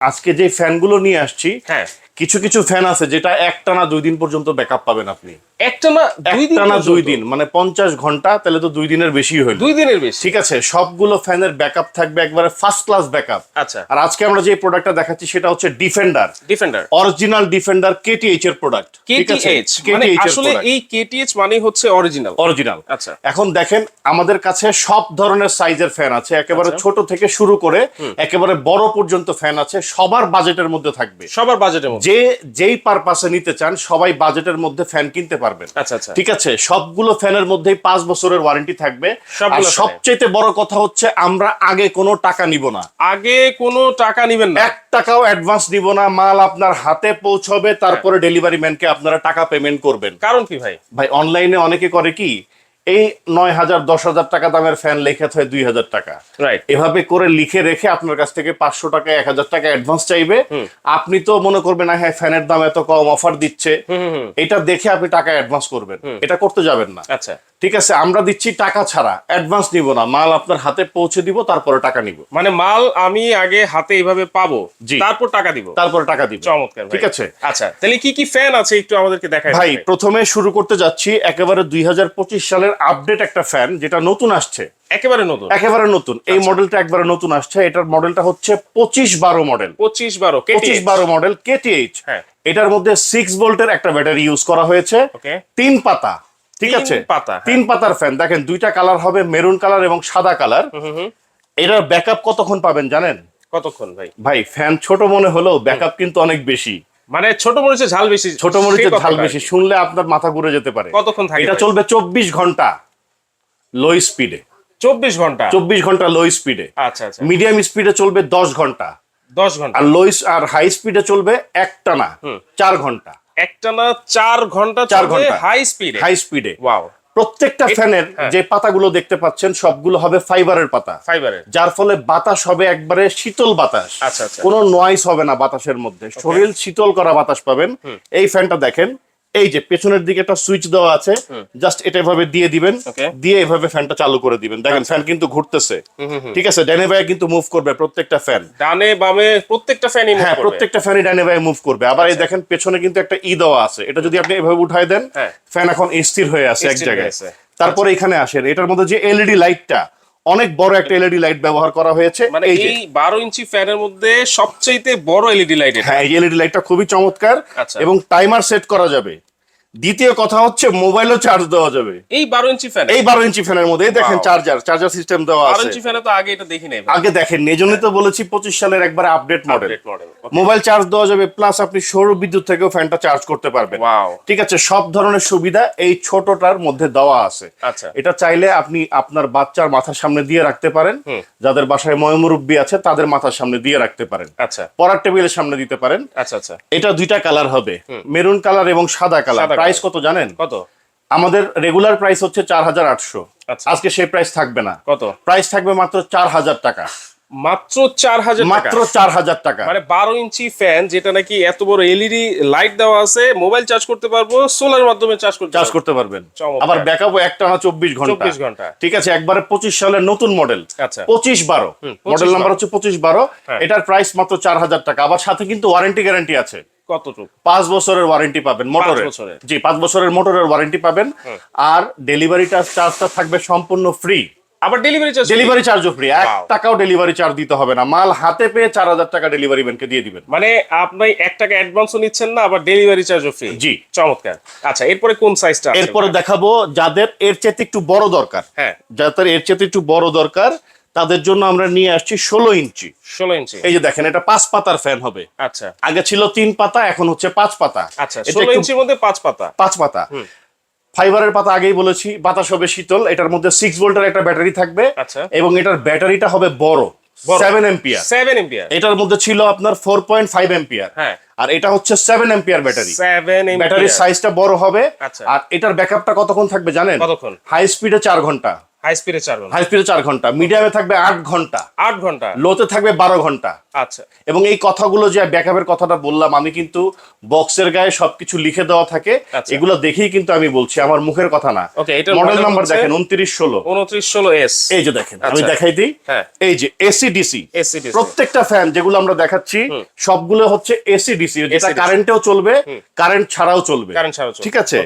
আজকে যে ফ্যানগুলো নিয়ে আসছি হ্যাঁ। কিছু কিছু ফ্যান আছে যেটা একটানা দুই দিন পর্যন্ত ব্যাকআপ পাবেন আপনি। একটা না দুই দিন একটানা দুই দিন মানে পঞ্চাশ ঘণ্টা তাহলে তো দুই দিনের বেশি হইল। দুই দিনের বেশি। ঠিক আছে সবগুলো ফ্যানের ব্যাকআপ থাকবে একবারে ফার্স্ট ক্লাস ব্যাকআপ আচ্ছা। আর আজকে আমরা যে প্রোডাক্টটা দেখাচ্ছি সেটা হচ্ছে defender defender original defender KTH এর প্রোডাক্ট কেটিএইচ মানে আসলে এই কেটিএইচ মানে হচ্ছে অরিজিনাল অরিজিনাল আচ্ছা। এখন দেখেন আমাদের কাছে সব ধরনের সাইজের ফ্যান আছে একেবারে আচ্ছা। ছোট থেকে শুরু করে একেবারে বড় পর্যন্ত ফ্যান আছে সবার বাজেটের মধ্যে থাকবে। সবার বাজেটের মধ্যে। যে যেই পারপাসে নিতে চান সবাই বাজেটের মধ্যে ফ্যান কিনতে পারবেন। আচ্ছা আচ্ছা। ঠিক আছে? সবগুলো ফ্যানের মধ্যেই পাঁচ বছরের ওয়ারেন্টি থাকবে। আর সবচেয়ে বড় কথা হচ্ছে আমরা আগে কোনো টাকা নিব না। আগে কোনো টাকা নিবেন না। এক টাকাও অ্যাডভান্স নিব না মাল আপনার হাতে পৌঁছবে তারপরে ডেলিভারি ম্যানকে আপনারা টাকা পেমেন্ট করবেন। কারণ কি ভাই? ভাই অনলাইনে অনেকে করে কি এই নয় হাজার দশ হাজার টাকা দামের ফ্যান লেখা হয় দুই হাজার টাকা। রাইট এভাবে করে লিখে রেখে আপনার কাছ থেকে পাঁচশো টাকা এক হাজার টাকা অ্যাডভান্স চাইবে। আপনি তো মনে করবেন না হ্যাঁ ফ্যানের দাম এত কম অফার দিচ্ছে। এটা দেখে আপনি টাকা অ্যাডভান্স করবেন। এটা করতে যাবেন না। আচ্ছা। ঠিক আছে আমরা দিচ্ছি টাকা ছাড়া। অ্যাডভান্স নিব না মাল আপনার হাতে পৌঁছে দিব তারপরে টাকা নিব। মানে মাল আমি আগে হাতে এইভাবে পাবো জি। তারপর টাকা দিব। তারপরে টাকা দিব। চমৎকার ঠিক আছে? আচ্ছা তাহলে কি কি ফ্যান আছে একটু আমাদেরকে দেখাই ভাই প্রথমে শুরু করতে যাচ্ছি একেবারে দুই হাজার পঁচিশ সালের আপডেট একটা ফ্যান যেটা নতুন আসছে। একেবারে নতুন? একেবারে নতুন। এই মডেলটা একবারে নতুন আসছে। এটার মডেলটা হচ্ছে পঁচিশ বারো মডেল পঁচিশ বারো পঁচিশ বারো মডেল কেটিএইচ হ্যাঁ। এটার মধ্যে সিক্স ভোল্টের একটা ব্যাটারি ইউজ করা হয়েছে। ওকে তিন পাতা। ঠিক তিন আছে? পাতা, হ্যাঁ। তিন পাতার ফ্যান দেখেন দুইটা কালার হবে মেরুন কালার এবং সাদা কালার এটার ব্যাকআপ কতক্ষণ পাবেন জানেন? কতক্ষণ ভাই? ভাই ফ্যান ছোট মনে হলেও ব্যাকআপ কিন্তু অনেক বেশি। মানে ছোট মরিচের ঝাল বেশি ছোট মরিচের ঝাল বেশি শুনলে আপনার মাথা ঘুরে যেতে পারে। কতক্ষণ থাকে এটা চলবে চব্বিশ ঘণ্টা লো স্পিডে চব্বিশ ঘণ্টা? চব্বিশ ঘণ্টা লো স্পিডে আচ্ছা আচ্ছা। মিডিয়াম স্পিডে চলবে দশ ঘণ্টা। দশ ঘণ্টা। আর লো আর হাই স্পিডে চলবে একটানা চার ঘণ্টা। একটানা চার ঘণ্টা চার ঘণ্টা। হাই স্পিডে হাই স্পিডে ওয়াও প্রত্যেকটা ফ্যানের। যে পাতাগুলো দেখতে পাচ্ছেন সবগুলো হবে ফাইবারের পাতা। ফাইবারের যার ফলে বাতাস হবে একবারে শীতল বাতাস। আচ্ছা, আচ্ছা। কোনো নয়েস হবে না বাতাসের মধ্যে। শরীর শীতল করা বাতাস পাবেন। এই ফ্যানটা দেখেন। এই যে পেছনের দিকে একটা সুইচ দেওয়া আছে জাস্ট এটা এভাবে দিয়ে দিবেন দিয়ে এভাবে ফ্যানটা চালু করে দিবেন। দেখেন ফ্যান কিন্তু ঘুরতেছে। ঠিক আছে ডেনে ভাই কিন্তু মুভ করবে প্রত্যেকটা ফ্যান ডানে বামে প্রত্যেকটা ফ্যানই হ্যাঁ প্রত্যেকটা ফ্যানই ডাইনে ভাই মুভ করবে। আবার এই দেখেন পেছনে কিন্তু একটা ই দেওয়া আছে। এটা যদি আপনি এভাবে উঠায় দেন। ফ্যান এখন স্থির হয়ে আছে এক জায়গায়। তারপরে এখানে আসেন। এটার মধ্যে যে এলইডি লাইটটা অনেক বড় একটা এলইডি লাইট ব্যবহার করা হয়েছে। মানে এই যে। এই বারো ইঞ্চি ফ্যানের মধ্যে সবচেয়ে বড় এলইডি লাইট এটা। হ্যাঁ এই এলইডি লাইটটা খুবই চমৎকার আচ্ছা। এবং টাইমার সেট করা যাবে। দ্বিতীয় কথা হচ্ছে মোবাইলও চার্জ দেওয়া যাবে। এই বারো ইঞ্চি ফ্যান এই বারো ইঞ্চি ফ্যানের মধ্যে দেখেন চার্জার চার্জার সিস্টেম দেওয়া বারো আছে। ইঞ্চি ফ্যানে তো আগে এটা দেখি নাই আগে দেখেন এই জন্যই তো বলেছি পঁচিশ সালের একবার আপডেট মডেল. মোবাইল চার্জ দেওয়া যাবে প্লাস আপনি সৌর বিদ্যুৎ থেকেও ফ্যানটা চার্জ করতে পারবেন। ঠিক আছে সব ধরনের সুবিধা এই ছোটটার মধ্যে দেওয়া আছে। আচ্ছা। এটা চাইলে আপনি আপনার বাচ্চার মাথার সামনে দিয়ে রাখতে পারেন। যাদের বাসায় ময়মুরব্বী আছে তাদের মাথার সামনে দিয়ে রাখতে পারেন। আচ্ছা। পড়ার টেবিলের সামনে দিতে পারেন। আচ্ছা আচ্ছা। এটা দুইটা কালার হবে। মেরুন কালার এবং সাদা কালার প্রাইস কত জানেন? কত? আমাদের রেগুলার প্রাইস হচ্ছে চার হাজার আটশো। আচ্ছা। আজকে সেই প্রাইস থাকবে না। কত? প্রাইস থাকবে মাত্র চার হাজার টাকা। মাত্র চার হাজার মাত্র চার হাজার টাকা। মানে বারো ইঞ্চি ফ্যান যেটা নাকি এত বড় এলইডি লাইট দেওয়া আছে মোবাইল চার্জ করতে পারব সোলার মাধ্যমে চার্জ করতে চার্জ। করতে পারবেন। আবার ব্যাকআপ একটা না চব্বিশ ঘণ্টা। 24 ঘণ্টা। ঠিক আছে একবারে পঁচিশ সালের নতুন মডেল আচ্ছা। পঁচিশ বারো। মডেল নাম্বার হচ্ছে পঁচিশ বারো। হ্যাঁ। এটার প্রাইস মাত্র চার হাজার টাকা। আবার সাথে কিন্তু ওয়ারেন্টি গ্যারান্টি আছে। কতটুকু? পাঁচ বছরের ওয়ারেন্টি পাবেন মোটরের। জি পাঁচ বছরের মোটরের ওয়ারেন্টি পাবেন। আর ডেলিভারিটা চার্জটা থাকবে সম্পূর্ণ ফ্রি আবার ডেলিভারি চার্জ ডেলিভারি চার্জও ফ্রি এক টাকাও ডেলিভারি চার্জ দিতে হবে না। মাল হাতে পেয়ে চার হাজার টাকা ডেলিভারি ম্যানকে দিয়ে দিবেন। মানে আপনি এক টাকা অ্যাডভান্সও নিচ্ছেন না আবার ডেলিভারি চার্জও ফ্রি জি। চমৎকার। আচ্ছা এরপরে কোন সাইজটা এরপরে দেখাবো যাদের এর চেয়ে একটু বড় দরকার। হ্যাঁ। যাদের এর চেয়ে একটু বড় দরকার তাদের জন্য আমরা নিয়ে আসছি ষোলো ইঞ্চি। ষোলো ইঞ্চি। এই যে দেখেন এটা পাঁচ পাতার ফ্যান হবে। আচ্ছা। আগে ছিল তিন পাতা এখন হচ্ছে পাঁচ পাতা। আচ্ছা ষোলো ইঞ্চির মধ্যে পাঁচ পাতা। পাঁচ পাতা। ফাইবারের পাতা আগেই বলেছি বাতাস হবে শীতল এটার মধ্যে সিক্স ভোল্টের একটা ব্যাটারি থাকবে। আচ্ছা। এবং এটার ব্যাটারিটা হবে বড়। সেভেন এম্পিয়ার সেভেন এম্পিয়ার এটার মধ্যে ছিল আপনার ফোর পয়েন্ট ফাইভ এম্পিয়ার হ্যাঁ। আর এটা হচ্ছে সেভেন এম্পিয়ার ব্যাটারি। ব্যাটারির সাইজটা বড় হবে। আচ্ছা। আর এটার ব্যাকআপটা কতক্ষণ থাকবে জানেন? কতক্ষণ? হাই স্পিডে চার ঘণ্টা। হাই স্পিডে চার ঘণ্টা হাই স্পিডে চার ঘণ্টা। মিডিয়ামে থাকবে আট ঘণ্টা। আট ঘণ্টা। লোতে থাকবে বারো ঘণ্টা। আচ্ছা। এবং এই কথাগুলো যে ব্যাকআপের কথাটা বললাম আমি কিন্তু বক্সের গায়ে সবকিছু লিখে দেওয়া থাকে আচ্ছা। এগুলো দেখেই কিন্তু আমি বলছি আমার মুখের কথা না। মডেল নাম্বার দেখেন উনত্রিশ ষোলো। উনত্রিশ ষোলো এস এই যে দেখেন আমি আচ্ছা। দেখাই দিই। হ্যাঁ। এই যে এসি ডিসি প্রত্যেকটা ফ্যান যেগুলো আমরা দেখাচ্ছি সবগুলো হচ্ছে এসি ডিসি যেটা কারেন্টেও চলবে কারেন্ট ছাড়াও চলবে। ছাড়াও ঠিক আছে?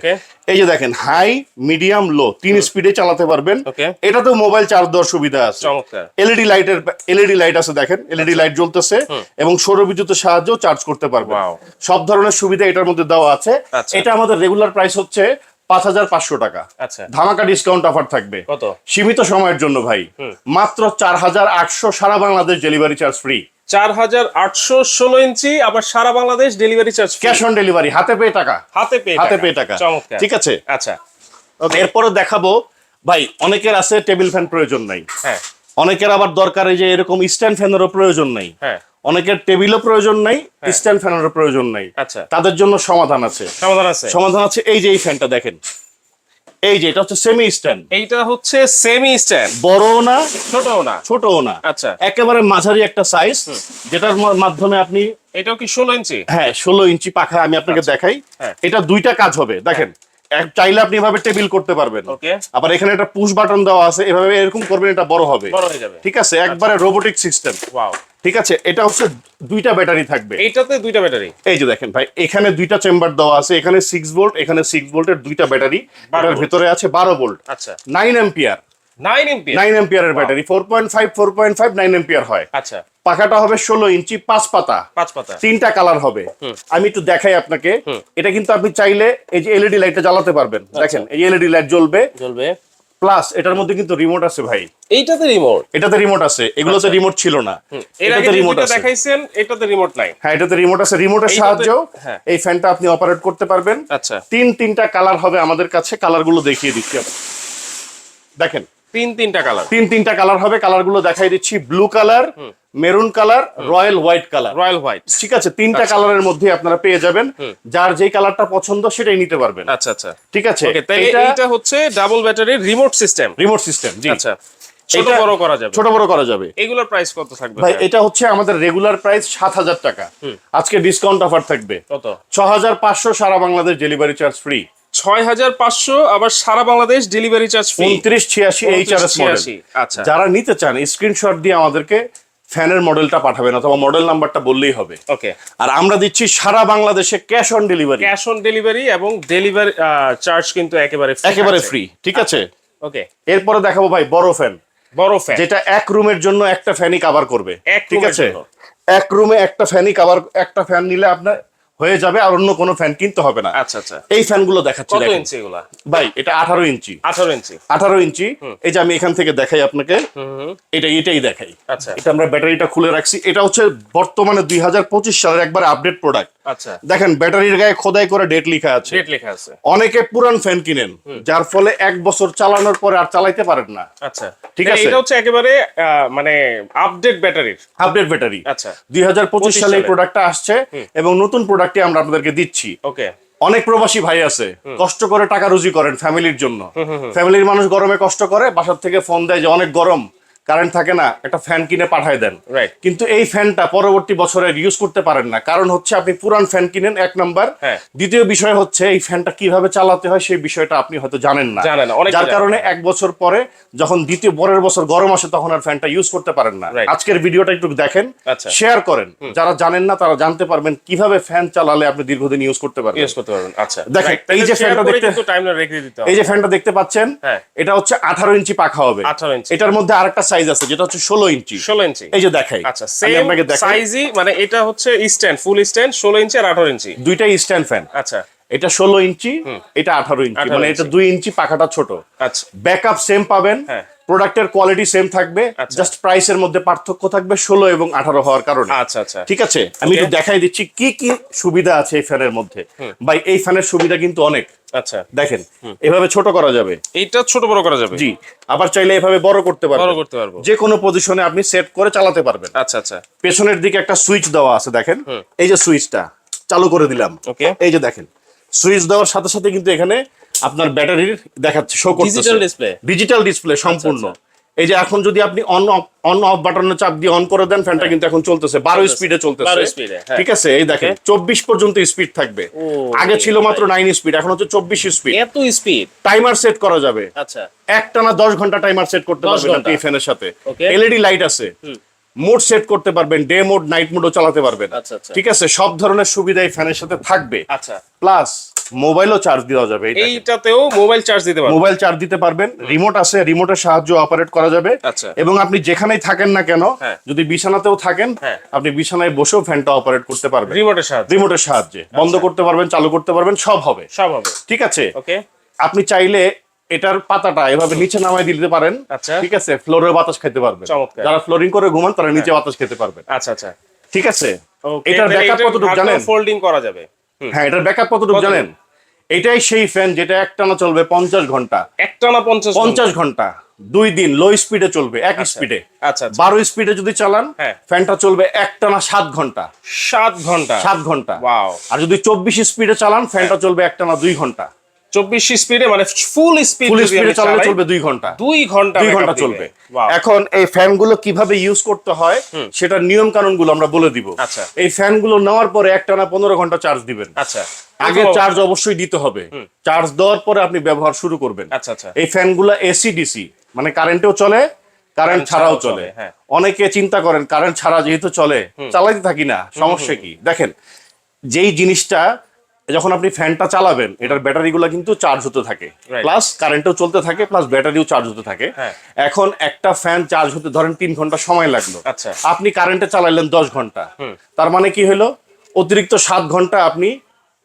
এই যে দেখেন হাই মিডিয়াম লো তিন স্পিডে চালাতে পারবেন। Okay. এটাতেও মোবাইল চার্জ দেওয়ার সুবিধা আছে। চমৎকার। এলইডি লাইটের এলইডি লাইট আছে দেখেন এলইডি লাইট জ্বলতেছে এবং সৌর বিদ্যুতের সাহায্যেও চার্জ করতে পারবে। সব ধরনের সুবিধা এটার মধ্যে দেওয়া আছে। আচ্ছা। এটা আমাদের রেগুলার প্রাইস হচ্ছে পাঁচ হাজার পাঁচশো টাকা। আচ্ছা। ধামাকা ডিসকাউন্ট অফার থাকবে। সীমিত সময়ের জন্য ভাই। মাত্র চার হাজার আটশো সারা বাংলাদেশ ডেলিভারি চার্জ ফ্রি চার হাজার আটশো ষোলো ইঞ্চি আবার সারা Bangladesh delivery charge cash on delivery হাতে পেয়ে টাকা। হাতে পেয়ে হাতে পেয়ে টাকা। ঠিক আছে? আচ্ছা। এরপরে দেখাবো ভাই অনেকের আছে টেবিল ফ্যান প্রয়োজন নাই। হ্যাঁ। অনেকের আবার দরকার এই যে এরকম স্ট্যান্ড ফ্যানেরও প্রয়োজন নাই। হ্যাঁ। অনেকের টেবিলও প্রয়োজন নাই স্ট্যান্ড ফ্যানেরও প্রয়োজন নাই। আচ্ছা। তাদের জন্য সমাধান আছে। সমাধান আছে। সমাধান আছে এই যে এই ফ্যানটা দেখেন। এই যে এটা হচ্ছে সেমি স্ট্যান্ড এইটা হচ্ছে সেমি স্ট্যান্ড বড়ও না ছোটও না। ছোটও না। আচ্ছা। একেবারে মাঝারি একটা সাইজ যেটার মাধ্যমে আপনি এটাও কি ষোলো ইঞ্চি? হ্যাঁ ষোলো ইঞ্চি পাখা আমি আপনাকে দেখাই। হ্যাঁ। এটা দুইটা কাজ হবে। দেখেন এক চাইলে আপনি এভাবে টেবিল করতে পারবেন। আবার এখানে একটা পুশ বাটন দেওয়া আছে এভাবে এরকম করবেন এটা বড় হবে। বড় হয়ে যাবে। ঠিক আছে? একবারে রোবোটিক সিস্টেম ওয়াও ঠিক আছে? এটা হচ্ছে দুইটা ব্যাটারি থাকবে। এইটাতে দুইটা ব্যাটারি এই যে দেখেন ভাই এখানে দুইটা চেম্বার দেওয়া আছে এখানে সিক্স ভোল্ট এখানে সিক্স ভোল্টের দুইটা ব্যাটারি এটার ভিতরে আছে বারো ভোল্ট আচ্ছা। Nine ampere nine amp nine এম্পিয়ারের battery four point five four point five nine ampere হয়। আচ্ছা। পাখাটা হবে ষোলো ইঞ্চি পাঁচ পাতা। পাঁচ পাতা। তিনটা কালার হবে। আমি একটু দেখাই আপনাকে। এটা কিন্তু আপনি চাইলে এই যে এলইডি লাইটটা জ্বালাতে পারবেন। আচ্ছা। দেখেন এই এলইডি লাইট জ্বলবে। জ্বলবে। প্লাস এটার মধ্যে কিন্তু রিমোট আছে ভাই। এইটাতে রিমোট এটাতে রিমোট আছে। এগুলোতে রিমোট ছিল না। এটাতে রিমোট আছে। দেখাইছেন এটাতে রিমোট নাই। হ্যাঁ এটাতে রিমোট আছে। রিমোটের সাহায্যেও হ্যাঁ। এই ফ্যানটা আপনি অপারেট করতে পারবেন। আচ্ছা। তিন তিনটা কালার হবে আমাদের কাছে। কালারগুলো দেখিয়ে দিচ্ছি। দেখেন তিন তিনটা কালার তিন তিনটা কালার হবে। কালারগুলো দেখাই দিচ্ছি। Blue colour maroon colour royal white colour royal white ঠিক আছে? তিনটা কালারের মধ্যে আপনারা পেয়ে যাবেন। যার যেই কালারটা পছন্দ সেটাই নিতে পারবেন। আচ্ছা আচ্ছা। ঠিক আছে? এটা হচ্ছে ডাবল ব্যাটারির রিমোট সিস্টেম রিমোট সিস্টেম জি। আচ্ছা। ছোট বড় করা যাবে। ছোট বড় করা যাবে। এগুলোর প্রাইস কত থাকবে ভাই এটা হচ্ছে আমাদের রেগুলার প্রাইস সাত হাজার টাকা। আজকে ডিসকাউন্ট অফার থাকবে। কত? ছ হাজার পাঁচশো সারা বাংলাদেশ ডেলিভারি চার্জ ফ্রি ছয় হাজার পাঁচশো আবার সারা বাংলাদেশ ডেলিভারি চার্জ উনত্রিশ ছিয়াশি এইচ আর এস আচ্ছা। যারা নিতে চান স্ক্রিনশট দিয়ে আমাদেরকে ফ্যানের মডেলটা পাঠাবেন অথবা মডেল নাম্বারটা বললেই হবে। ওকে আর আমরা দিচ্ছি সারা বাংলাদেশে cash on delivery cash on delivery এবং ডেলিভারি চার্জ কিন্তু একেবারে একেবারে ফ্রি ঠিক আছে? ওকে এরপরে দেখাবো ভাই বড় ফ্যান বড় ফ্যান যেটা এক রুমের জন্য একটা ফ্যানই কভার করবে ঠিক আছে? এক রুমে একটা ফ্যানই কভার একটা ফ্যান নিলে আপনার হয়ে যাবে আর অন্য কোনো ফ্যান কিনতে হবে না। আচ্ছা আচ্ছা। এই ফ্যানগুলো দেখাচ্ছি কত ইঞ্চি এগুলা? ভাই এটা আঠারো ইঞ্চি। আঠারো ইঞ্চি। আঠারো ইঞ্চি। এই যে আমি এখান থেকে দেখাই আপনাকে। এটা এটাই দেখাই। আচ্ছা। এটা আমরা ব্যাটারিটা খুলে রাখছি। এটা হচ্ছে বর্তমানে দুই হাজার পঁচিশ সালের একবার আপডেট প্রোডাক্ট আচ্ছা। দেখেন ব্যাটারির গায়ে খোদাই করে ডেট লেখা আছে। ডেট লেখা আছে। অনেকে পুরান ফ্যান কিনেন যার ফলে এক বছর চালানোর পরে আর চালাইতে পারেন না। আচ্ছা। ঠিক আছে। এটা হচ্ছে একেবারে মানে আপডেট ব্যাটারির। Update battery. আচ্ছা। দুই হাজার পঁচিশ সালে এই। প্রোডাক্টটা আসছে এবং নতুন প্রোডাক্টটি আমরা আপনাদেরকে দিচ্ছি। ওকে। অনেক প্রবাসী ভাই আছে কষ্ট করে টাকা রুজি করেন ফ্যামিলির জন্য। ফ্যামিলির মানুষ গরমে কষ্ট করে বাসার থেকে ফোন দেয় যে অনেক গরম। কারেন্ট থাকে না একটা ফ্যান কিনে পাঠায় দেন। Right. কিন্তু এই ফ্যানটা পরবর্তী বছরে ইউজ করতে পারেন না। কারণ হচ্ছে আপনি পুরান ফ্যান কিনেন এক নাম্বার হ্যাঁ। দ্বিতীয় বিষয় হচ্ছে এই ফ্যানটা কীভাবে চালাতে হয় সেই বিষয়টা আপনি হয়তো জানেন না। জানেন না, যার কারণে এক বছর পরে যখন দ্বিতীয় পরের বছর গরম আসে তখন আর ফ্যানটা ইউজ করতে পারেন না। আজকের ভিডিওটা একটু দেখেন আচ্ছা। শেয়ার করেন। যারা জানেন না তারা জানতে পারবেন কীভাবে ফ্যান চালালে আপনি দীর্ঘদিন ইউজ করতে পারবেন। ইউজ করতে পারবেন আচ্ছা। দেখেন, এই যে ফ্যানটা দেখতে- এই যে ফ্যানটা দেখতে পাচ্ছেন হ্যাঁ। এটা হচ্ছে আঠারো ইঞ্চি পাখা হবে। 18 ইঞ্চি। এটার মধ্যে আরেকটা সাইজ আছে যেটা হচ্ছে ষোলো ইঞ্চি। ষোলো ইঞ্চি। এই যে দেখাই আচ্ছা সেম সাইজই মানে এটা হচ্ছে স্ট্যান্ড ফুল স্ট্যান্ড ষোলো ইঞ্চি আর আঠারো ইঞ্চি। দুইটাই স্ট্যান্ড ফ্যান আচ্ছা। এটা ষোলো ইঞ্চি এটা আঠারো ইঞ্চি মানে এটা। দুই ইঞ্চি পাখাটা ছোট। আচ্ছা। ব্যাকআপ সেম পাবেন। হ্যাঁ। প্রোডাক্টের কোয়ালিটি সেম থাকবে আচ্ছা। জাস্ট প্রাইসের মধ্যে পার্থক্য থাকবে ষোলো এবং আঠারো হওয়ার কারণে। আচ্ছা আচ্ছা। ঠিক আছে? আমি একটু দেখাই দিচ্ছি কি কি সুবিধা আছে এই ফ্যানের মধ্যে? ভাই এই ফ্যানের সুবিধা কিন্তু অনেক। আচ্ছা। দেখেন এভাবে ছোট করা যাবে। এইটা ছোট বড় করা যাবে? জি। আবার চাইলে এভাবে বড় করতে পারবেন। বড় করতে পারব। যে কোনো পজিশনে আপনি সেট করে চালাতে পারবেন। আচ্ছা আচ্ছা। পেছনের দিকে একটা সুইচ দেওয়া আছে দেখেন। এই যে সুইচটা চালু করে দিলাম। ওকে এই যে দেখেন সুইচ দেওয়ার সাথে সাথে কিন্তু এখানে আপনার ব্যাটারির দেখাচ্ছে শো করতেছে। Digital display? ডিজিটাল ডিসপ্লে সম্পূর্ণ। আচ্ছা। এই যে এখন যদি আপনি অন অফ অন অফ বাটনের চাপ দিয়ে অন করে দেন ফ্যানটা কিন্তু এখন চলতেছে। বারো। স্পিডে চলতেছে। 12 speed হ্যাঁ। ঠিক আছে? এই দেখেন চব্বিশ পর্যন্ত স্পিড থাকবে। আগে ছিল মাত্র নাইন স্পিড এখন হচ্ছে চব্বিশ স্পিড এত স্পিড টাইমার সেট করা যাবে। আচ্ছা। একটানা দশ ঘণ্টা টাইমার সেট করতে পারবেন। আপনি এই ফ্যানের সাথে। এলইডি লাইট আছে। মোড সেট করতে পারবেন ডে মোড নাইট মোডও চালাতে পারবেন। আচ্ছা, আচ্ছা। ঠিক আছে? সব ধরনের সুবিধা এই ফ্যানের সাথে থাকবে। আচ্ছা। প্লাস মোবাইলও চার্জ দেওয়া যাবে এইটাতেও মোবাইল চার্জ দিতে পারব মোবাইল চার্জ দিতে পারবেন রিমোট আছে রিমোটের সাহায্য অপারেট করা যাবে। আচ্ছা। এবং আপনি যেখানেই থাকেন না কেন হ্যাঁ। যদি বিছানাতেও থাকেন হ্যাঁ। আপনি বিছানায় বসেও ফ্যানটা অপারেট করতে পারবেন। রিমোটের সাহায্যে। রিমোটের সাহায্যে। আচ্ছা। বন্ধ করতে পারবেন চালু করতে পারবেন সব হবে। সব হবে। ঠিক আছে? ওকে আপনি চাইলে এটার পাতাটা এভাবে নিচে নামায় দিতে পারেন। আচ্ছা। ঠিক আছে? ফ্লোরের বাতাস খেতে পারবেন। যারা ফ্লোরিং করে ঘুমান তারা নিচে বাতাস খেতে পারবেন। আচ্ছা আচ্ছা। ঠিক আছে? এটার ব্যাকআপ কতটুকু জানেন? ফোল্ডিং করা যাবে। হ্যাঁ এটার ব্যাকআপ কতটুকু? জানেন? এটাই সেই ফ্যান যেটা একটানা চলবে পঞ্চাশ ঘণ্টা। একটানা পঞ্চাশ পঞ্চাশ ঘণ্টা দুই দিন লো স্পিডে চলবে এক স্পিডে আচ্ছা আচ্ছা। বারো স্পিডে যদি চালান। ফ্যানটা চলবে একটানা সাত ঘণ্টা। সাত ঘণ্টা। সাত ঘণ্টা. আর যদি চব্বিশ স্পিডে চালান ফ্যানটা চলবে একটানা দুই ঘণ্টা। চব্বিশ স্পিডে মানে ফুল স্পিড ফুল স্পিডে চালালে চলবে দুই ঘণ্টা। দুই ঘণ্টা দুই ঘণ্টা চলবে। এখন এই ফ্যানগুলো কীভাবে ইউজ করতে হয় সেটার নিয়ম কানুনগুলো আমরা বলে দিব। আচ্ছা। এই ফ্যানগুলো নেওয়ার পরে একটানা পনেরো ঘণ্টা চার্জ দিবেন। আচ্ছা। আগে চার্জ অবশ্যই দিতে হবে। চার্জ দেওয়ার পরে আপনি ব্যবহার শুরু করবেন। আচ্ছা, আচ্ছা। এই ফ্যানগুলো এসি ডিসি মানে কারেন্টেও চলে কারেন্ট ছাড়াও চলে, হ্যাঁ। অনেকে চিন্তা করেন কারেন্ট ছাড়া যেহেতু চলে চালাইতে থাকি না সমস্যা কি? দেখেন যেই জিনিসটা যখন আপনি ফ্যানটা চালাবেন এটার ব্যাটারিগুলো কিন্তু চার্জ হতে থাকে। প্লাস কারেন্টও চলতে থাকে প্লাস ব্যাটারিও চার্জ হতে থাকে। হ্যাঁ। এখন একটা ফ্যান চার্জ হতে ধরেন তিন ঘণ্টা সময় লাগল। আচ্ছা। আপনি কারেন্টে চালাইলেন দশ ঘণ্টা। তার মানে কি হলো? অতিরিক্ত সাত ঘণ্টা আপনি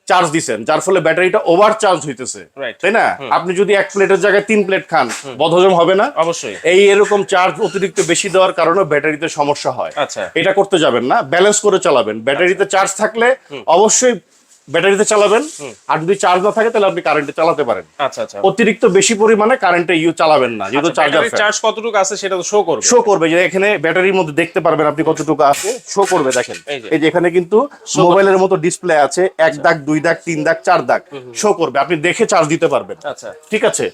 চার্জ দিছেন যার ফলে ব্যাটারিটা ওভার চার্জ হইতেছে তাই না? আপনি যদি এক প্লেটের জায়গায় তিন প্লেট খান বদহজম হবে না। অবশ্যই। এই এরকম চার্জ অতিরিক্ত বেশি দেওয়ার কারণে ব্যাটারিতে সমস্যা হয়। আচ্ছা। এটা করতে যাবেন না ব্যালেন্স করে চালাবেন। ব্যাটারিতে চার্জ থাকলে অবশ্যই ব্যাটারিতে চালাবেন। আর যদি চার্জ না থাকে তাহলে আপনি কারেন্টে চালাতে পারেন। আচ্ছা আচ্ছা। অতিরিক্ত বেশি পরিমাণে কারেন্টে ইউ চালাবেন না। যেহেতু চার্জার চার্জ কতটুকু আছে সেটা তো শো করবে। শো করবে। যে এখানে ব্যাটারির মধ্যে দেখতে পারবেন আপনি কতটুকু আছে। শো করবে দেখেন। এই যে। এখানে কিন্তু মোবাইলের মতো ডিসপ্লে আছে। এক দাগ দুই দাগ তিন দাগ চার দাগ। শো করবে। আপনি দেখে চার্জ দিতে পারবেন। আচ্ছা। ঠিক আছে?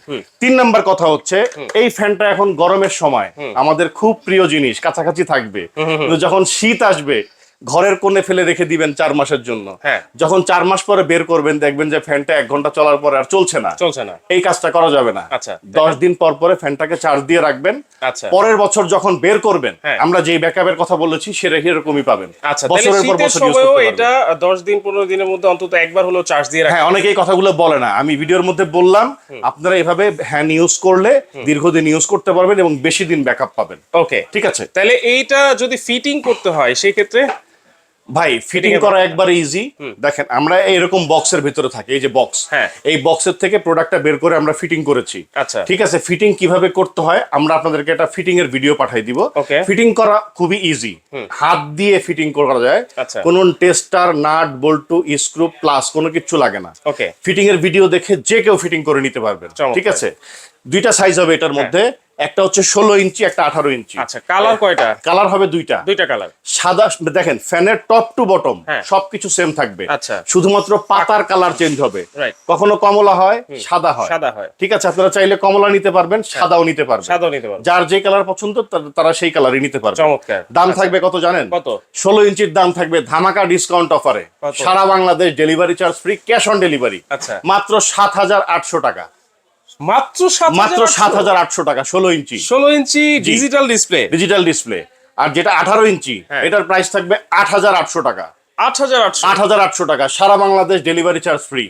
তিন নাম্বার কথা হচ্ছে এই ফ্যানটা এখন গরমের সময়। আমাদের খুব প্রিয় জিনিস। কাছাকাছি থাকবে। যখন শীত আসবে ঘরের কোণে ফেলে রেখে দিবেন চার মাসের জন্য। হ্যাঁ। যখন চার মাস পরে বের করবেন দেখবেন যে ফ্যানটা এক ঘণ্টা চলার পরে আর চলছে না। চলছে না। এই কাজটা করা যাবে না। আচ্ছা। দশ দিন পর পরে ফ্যানটাকে চার্জ দিয়ে রাখবেন। আচ্ছা। পরের বছর যখন বের করবেন হ্যাঁ। আমরা যেই ব্যাকআপের কথা বলেছি সেটা এরকমই পাবেন। আচ্ছা বছরের পর বছর এটা দশ দিন পনেরো দিনের মধ্যে অন্তত একবার হলেও চার্জ দিয়ে হ্যাঁ অনেকে এই কথাগুলো বলে না। আমি ভিডিওর মধ্যে বললাম আপনারা এভাবে হ্যান্ড ইউজ করলে দীর্ঘদিন ইউজ করতে পারবেন এবং বেশি দিন ব্যাকআপ পাবেন। ওকে ঠিক আছে? তাহলে এইটা যদি ফিটিং করতে হয় সেই ক্ষেত্রে? ভাই ফিটিং করা একবার ইজি দেখেন আমরা এরকম বক্সের ভিতরে থাকি এই যে বক্স হ্যাঁ। এই বক্সের থেকে প্রোডাক্টটা বের করে আমরা ফিটিং করেছি। আচ্ছা। ঠিক আছে ফিটিং কীভাবে করতে হয় আমরা আপনাদেরকে একটা ফিটিং এর ভিডিও পাঠাই দিব। ফিটিং করা খুবই ইজি হাত দিয়ে ফিটিং করা যায়। কোনো টেস্টার নাট বল্টু স্ক্রু প্লাস কোনো কিছু লাগে না. ফিটিং এর ভিডিও দেখে যে কেউ ফিটিং করে নিতে পারবেন। চমৎকার। ঠিক আছে? দুইটা সাইজ হবে এটার মধ্যে। একটা হচ্ছে ষোলো ইঞ্চি একটা আঠারো ইঞ্চি। আচ্ছা কালার কয়টা? কালার হবে দুইটা। দুইটা কালার সাদা দেখেন ফ্যানের টপ টু বটম হ্যাঁ। সবকিছু সেম থাকবে। আচ্ছা। শুধুমাত্র পাতার কালার চেঞ্জ হবে। কখনো কমলা হয় সাদা হয়। সাদা হয়। ঠিক আছে আপনারা চাইলে কমলা নিতে পারবেন সাদাও নিতে পারবেন। সাদাও নিতে পারব যার যে কালার পছন্দ তারা সেই কালারই নিতে পারবে চমৎকার। দাম আচ্ছা। থাকবে কত জানেন? কত? ষোলো ইঞ্চির দাম থাকবে ধামাকা ডিসকাউন্ট অফারে সারা Bangladesh delivery charge free cash on delivery আচ্ছা। মাত্র সাত হাজার আটশো টাকা। মাত্র মাত্র সাত হাজার আটশো। টাকা ষোলো ইঞ্চি। ষোলো inch digital display digital display আর যেটা আঠারো ইঞ্চি হ্যাঁ। এটার প্রাইস থাকবে আট হাজার আটশো টাকা। আটশো। আট হাজার আটশো টাকা। সারা বাংলাদেশ ডেলিভারি চার্জ ফ্রি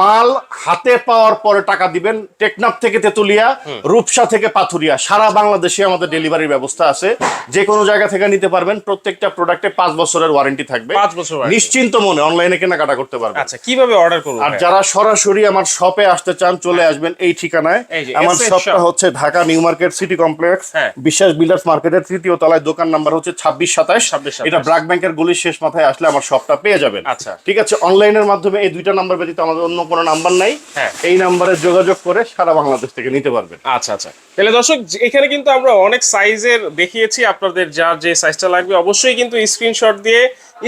মাল হাতে পাওয়ার পরে টাকা দিবেন টেকনাফ থেকে তেতুলিয়া রূপসা থেকে পাথুরিয়া। সারা বাংলাদেশে আমাদের ডেলিভারির ব্যবস্থা আছে। যে কোনো জায়গা থেকে নিতে পারবেন। প্রত্যেকটা প্রোডাক্টে পাঁচ বছরের ওয়ারেন্টি থাকবে। পাঁচ বছর নিশ্চিন্ত মনে অনলাইনে কেনাকাটা করতে পারবেন। আচ্ছা কীভাবে অর্ডার আর যারা সরাসরি আমার শপে আসতে চান চলে আসবেন এই ঠিকানায়। আমার শপটা হচ্ছে Dhaka New Market City complex. হ্যাঁ। বিশ্বাস বিল্ডার্স মার্কেটের তৃতীয় তলায়। দোকান নাম্বার হচ্ছে ছাব্বিশ সাতাশ। 26 27 এটা ব্রাক ব্যাংকের গলির শেষ মাথায় আসলে আসলে আমার শপটা পেয়ে যাবেন। আচ্ছা। ঠিক আছে অনলাইনের মাধ্যমে এই দুইটা নাম্বার ব্যতীত আমাদের অন্য কোনো নাম্বার নাই। হ্যাঁ। এই নাম্বারে যোগাযোগ করে সারা বাংলাদেশ থেকে নিতে পারবেন। আচ্ছা আচ্ছা। তাহলে দর্শক এখানে কিন্তু আমরা অনেক সাইজের দেখিয়েছি আপনাদের যার যে সাইজটা লাগবে অবশ্যই কিন্তু স্ক্রিনশট দিয়ে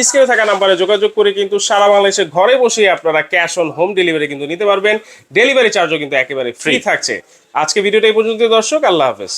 স্ক্রিনে থাকা নাম্বারে যোগাযোগ করে কিন্তু সারা বাংলাদেশে ঘরে বসে আপনারা ক্যাশ অন হোম ডেলিভারি কিন্তু নিতে পারবেন। ডেলিভারি চার্জও কিন্তু একেবারে ফ্রি থাকছে। আজকে ভিডিওটা এই পর্যন্ত দর্শক আল্লাহ হাফেজ।